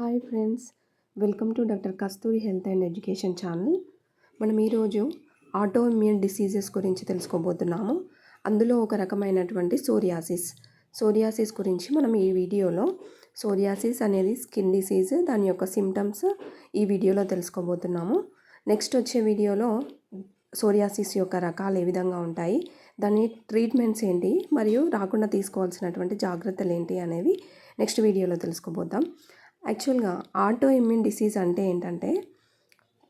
Hi friends. Welcome to doctor Kasturi health and education channel. మనం ఈరోజు auto immune diseases గురించి తెలుసుకోబోతున్నాము. అందులో ఒక రకమైనటువంటి సోరియాసిస్ సోరియాసిస్ గురించి మనం ఈ వీడియోలో సోరియాసిస్ అనేది స్కిన్ డిసీజ్ దాని యొక్క సిమ్టమ్స్ ఈ వీడియోలో తెలుసుకోబోతున్నాము. నెక్స్ట్ వచ్చే వీడియోలో సోరియాసిస్ యొక్క రకాలు ఏ విధంగా ఉంటాయి దాని ట్రీట్మెంట్స్ ఏంటి మరియు రాకుండా తీసుకోవాల్సినటువంటి జాగ్రత్తలు ఏంటి అనేవి నెక్స్ట్ వీడియోలో తెలుసుకోబోద్దాం యాక్చువల్గా ఆటో ఇమ్యూన్ డిసీజ్ అంటే ఏంటంటే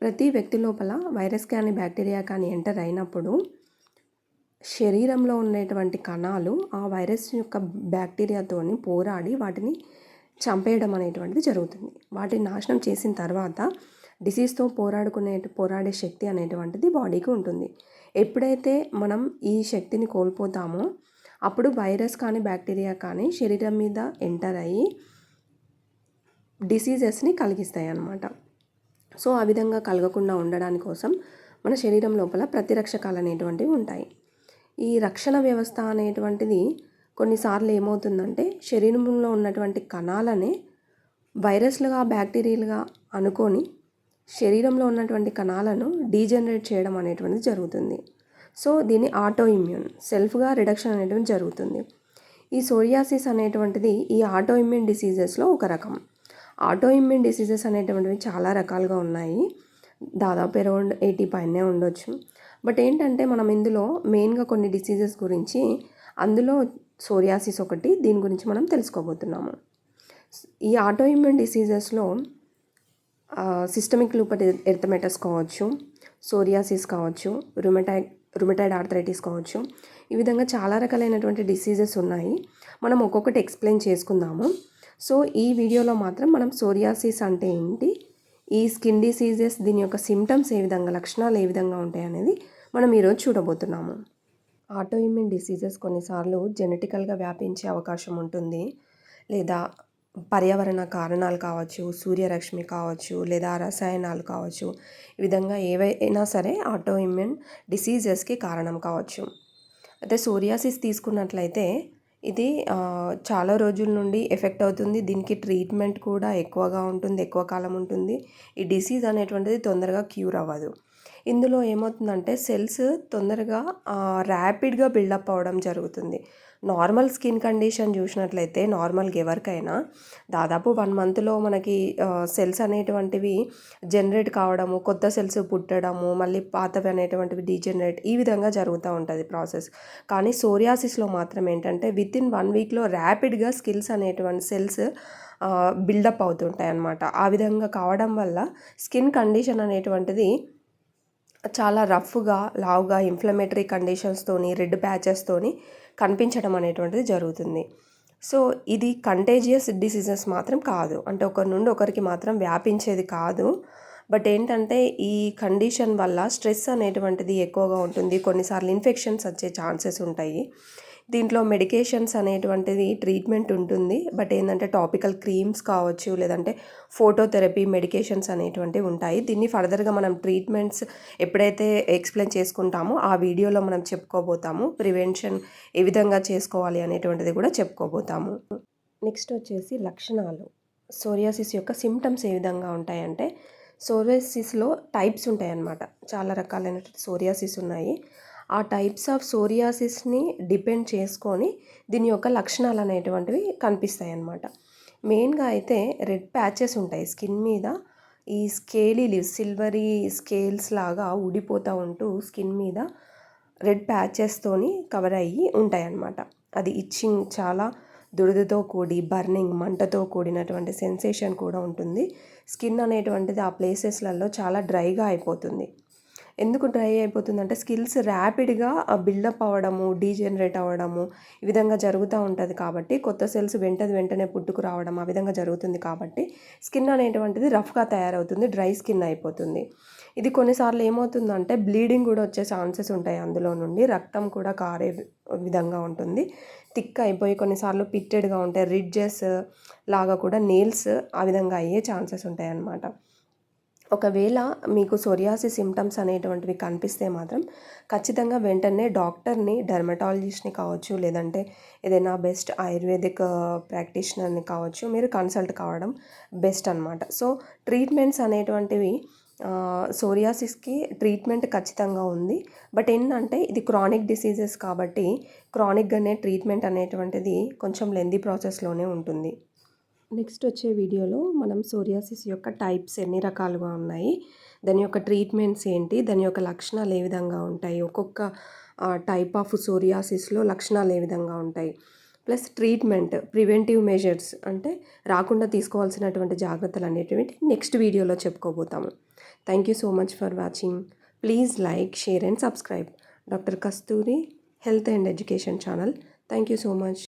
ప్రతి వ్యక్తి లోపల వైరస్ కానీ బ్యాక్టీరియా కానీ ఎంటర్ అయినప్పుడు శరీరంలో ఉండేటువంటి కణాలు ఆ వైరస్ యొక్క బ్యాక్టీరియాతోని పోరాడి వాటిని చంపేయడం అనేటువంటిది జరుగుతుంది. వాటిని నాశనం చేసిన తర్వాత డిసీజ్తో పోరాడుకునే పోరాడే శక్తి అనేటువంటిది బాడీకి ఉంటుంది. ఎప్పుడైతే మనం ఈ శక్తిని కోల్పోతామో అప్పుడు వైరస్ కానీ బ్యాక్టీరియా కానీ శరీరం మీద ఎంటర్ అయ్యి డిసీజెస్ని కలిగిస్తాయి అన్నమాట సో ఆ విధంగా కలగకుండా ఉండడాని కోసం మన శరీరం లోపల ప్రతిరక్షకాలు అనేటువంటివి ఉంటాయి. ఈ రక్షణ వ్యవస్థ అనేటువంటిది కొన్నిసార్లు ఏమవుతుందంటే శరీరంలో ఉన్నటువంటి కణాలనే వైరస్లుగా బ్యాక్టీరియాలుగా అనుకొని శరీరంలో ఉన్నటువంటి కణాలను డీజనరేట్ చేయడం అనేటువంటిది జరుగుతుంది. సో దీన్ని ఆటో ఇమ్యూన్ సెల్ఫ్గా రిడక్షన్ అనేటువంటి జరుగుతుంది. ఈ సోరియాసిస్ అనేటువంటిది ఈ ఆటో ఇమ్యూన్ డిసీజెస్లో ఒక రకం. ఆటో ఇమ్యూన్ డిసీజెస్ అనేటువంటివి చాలా రకాలుగా ఉన్నాయి. దాదాపు అరౌండ్ ఎయిటీ పైనే ఉండొచ్చు. బట్ ఏంటంటే మనం ఇందులో మెయిన్గా కొన్ని డిసీజెస్ గురించి అందులో సోరియాసిస్ ఒకటి దీని గురించి మనం తెలుసుకోబోతున్నాము. ఈ ఆటో ఇమ్యూన్ డిసీజెస్లో సిస్టమిక్ లూపట్ ఎర్థమెటస్ కావచ్చు సోరియాసిస్ కావచ్చు రుమెటైడ్ రుమెటైడ్ ఆర్థరైటిస్ కావచ్చు ఈ విధంగా చాలా రకాలైనటువంటి డిసీజెస్ ఉన్నాయి. మనం ఒక్కొక్కటి ఎక్స్ప్లెయిన్ చేసుకుందాము. సో ఈ వీడియోలో మాత్రం మనం సోరియాసిస్ అంటే ఏంటి? ఈ స్కిన్ డిసీజెస్ దీని యొక్క సిమ్టమ్స్ ఏ విధంగా లక్షణాలు ఏ విధంగా ఉంటాయి అనేది మనం ఈరోజు చూడబోతున్నాము. ఆటోఇమ్యూన్ డిసీజెస్ కొన్నిసార్లు జెనెటికల్గా వ్యాపించే అవకాశం ఉంటుంది. లేదా పర్యావరణ కారణాలు కావచ్చు సూర్యరశ్మి కావచ్చు లేదా రసాయనాలు కావచ్చు ఈ విధంగా ఏవైనా సరే ఆటోఇమ్యూన్ డిసీజెస్కి కారణం కావచ్చు. అయితే సోరియాసిస్ తీసుకున్నట్లయితే ఇది చాలా రోజుల నుండి ఎఫెక్ట్ అవుతుంది. దీనికి ట్రీట్మెంట్ కూడా ఎక్కువగా ఉంటుంది ఎక్కువ కాలం ఉంటుంది. ఈ డిసీజ్ అనేటువంటిది తొందరగా క్యూర్ అవ్వదు. ఇందులో ఏమవుతుందంటే సెల్స్ తొందరగా ర్యాపిడ్గా బిల్డప్ అవ్వడం జరుగుతుంది. నార్మల్ స్కిన్ కండిషన్ చూసినట్లయితే నార్మల్గా ఎవరికైనా దాదాపు వన్ మంత్లో మనకి సెల్స్ అనేటువంటివి జనరేట్ కావడము కొత్త సెల్స్ పుట్టడము మళ్ళీ పాతవి అనేటువంటివి డీజనరేట్ ఈ విధంగా జరుగుతూ ఉంటుంది ప్రాసెస్. కానీ సోరియాసిస్లో మాత్రం ఏంటంటే విత్ ఇన్ వన్ వీక్లో ర్యాపిడ్గా స్కిల్స్ అనేటువంటి సెల్స్ బిల్డప్ అవుతుంటాయి అన్నమాట ఆ విధంగా కావడం వల్ల స్కిన్ కండిషన్ అనేటువంటిది చాలా రఫ్గా లావుగా ఇన్ఫ్లమేటరీ కండిషన్స్తోని రెడ్ ప్యాచెస్తోని కనిపించడం అనేటువంటిది జరుగుతుంది. సో ఇది కంటేజియస్ డిసీజెస్ మాత్రం కాదు. అంటే ఒకరి నుండి ఒకరికి మాత్రం వ్యాపించేది కాదు. బట్ ఏంటంటే ఈ కండిషన్ వల్ల స్ట్రెస్ అనేటువంటిది ఎక్కువగా ఉంటుంది. కొన్నిసార్లు ఇన్ఫెక్షన్స్ వచ్చే ఛాన్సెస్ ఉంటాయి. దీంట్లో మెడికేషన్స్ అనేటువంటిది ట్రీట్మెంట్ ఉంటుంది. బట్ ఏంటంటే టాపికల్ క్రీమ్స్ కావచ్చు లేదంటే ఫోటోథెరపీ మెడికేషన్స్ అనేటువంటివి ఉంటాయి. దీన్ని ఫర్దర్గా మనం ట్రీట్మెంట్స్ ఎప్పుడైతే ఎక్స్ప్లెయిన్ చేసుకుంటామో ఆ వీడియోలో మనం చెప్పుకోబోతాము. ప్రివెన్షన్ ఏ విధంగా చేసుకోవాలి అనేటువంటిది కూడా చెప్పుకోబోతాము. నెక్స్ట్ వచ్చేసి లక్షణాలు. సోరియాసిస్ యొక్క సిమ్టమ్స్ ఏ విధంగా ఉంటాయంటే సోరియాసిస్లో టైప్స్ ఉంటాయి అన్నమాట చాలా రకాలైనటువంటి సోరియాసిస్ ఉన్నాయి. ఆ టైప్స్ ఆఫ్ సోరియాసిస్ని డిపెండ్ చేసుకొని దీని యొక్క లక్షణాలు అనేటువంటివి కనిపిస్తాయి అన్నమాట మెయిన్గా అయితే రెడ్ ప్యాచెస్ ఉంటాయి. స్కిన్ మీద ఈ స్కేలీ సిల్వరీ స్కేల్స్ లాగా ఊడిపోతూ ఉంటూ స్కిన్ మీద రెడ్ ప్యాచెస్తోని కవర్ అయ్యి ఉంటాయి అన్నమాట అది ఇచ్చింగ్ చాలా దురదతో కూడి బర్నింగ్ మంటతో కూడినటువంటి సెన్సేషన్ కూడా ఉంటుంది. స్కిన్ అనేటువంటిది ఆ ప్లేసెస్లలో చాలా డ్రైగా అయిపోతుంది. ఎందుకు డ్రై అయిపోతుందంటే స్కిల్స్ ర్యాపిడ్గా బిల్డప్ అవ్వడము డీజనరేట్ అవ్వడము ఈ విధంగా జరుగుతూ ఉంటుంది కాబట్టి కొత్త సెల్స్ వెంటది వెంటనే పుట్టుకు రావడం ఆ విధంగా జరుగుతుంది కాబట్టి స్కిన్ అనేటువంటిది రఫ్గా తయారవుతుంది డ్రై స్కిన్ అయిపోతుంది. ఇది కొన్నిసార్లు ఏమవుతుందంటే బ్లీడింగ్ కూడా వచ్చే ఛాన్సెస్ ఉంటాయి అందులో నుండి రక్తం కూడా కారే విధంగా ఉంటుంది. థిక్ అయిపోయి కొన్నిసార్లు పిట్టెడ్గా ఉంటాయి రిడ్జెస్ లాగా కూడా నెయిల్స్ ఆ విధంగా అయ్యే ఛాన్సెస్ ఉంటాయి అన్నమాట ఒకవేళ మీకు సోరియాసిస్ సిమ్టమ్స్ అనేటువంటివి కనిపిస్తే మాత్రం ఖచ్చితంగా వెంటనే డాక్టర్ని డెర్మటాలజిస్ట్ని కావచ్చు లేదంటే ఏదైనా బెస్ట్ ఆయుర్వేదిక్ ప్రాక్టీషనర్ని కావచ్చు మీరు కన్సల్ట్ కావడం బెస్ట్ అనమాట సో ట్రీట్మెంట్స్ అనేటువంటివి సోరియాసిస్కి ట్రీట్మెంట్ ఖచ్చితంగా ఉంది. బట్ ఏంటంటే ఇది క్రానిక్ డిసీజెస్ కాబట్టి క్రానిక్గానే ట్రీట్మెంట్ అనేటువంటిది కొంచెం లెందీ ప్రాసెస్లోనే ఉంటుంది. నెక్స్ట్ వచ్చే వీడియోలో మనం సోరియాసిస్ యొక్క టైప్స్ ఎన్ని రకాలుగా ఉన్నాయి దాని యొక్క ట్రీట్మెంట్స్ ఏంటి దాని యొక్క లక్షణాలు ఏ విధంగా ఉంటాయి ఒక్కొక్క టైప్ ఆఫ్ సోరియాసిస్లో లక్షణాలు ఏ విధంగా ఉంటాయి. ప్లస్ ట్రీట్మెంట్ ప్రివెంటివ్ మెజర్స్ అంటే రాకుండా తీసుకోవాల్సినటువంటి జాగ్రత్తలు అనేటివి నెక్స్ట్ వీడియోలో చెప్పుకోబోతాము. Thank you so much for watching please like share and subscribe doctor Kasturi health and education channel thank you so much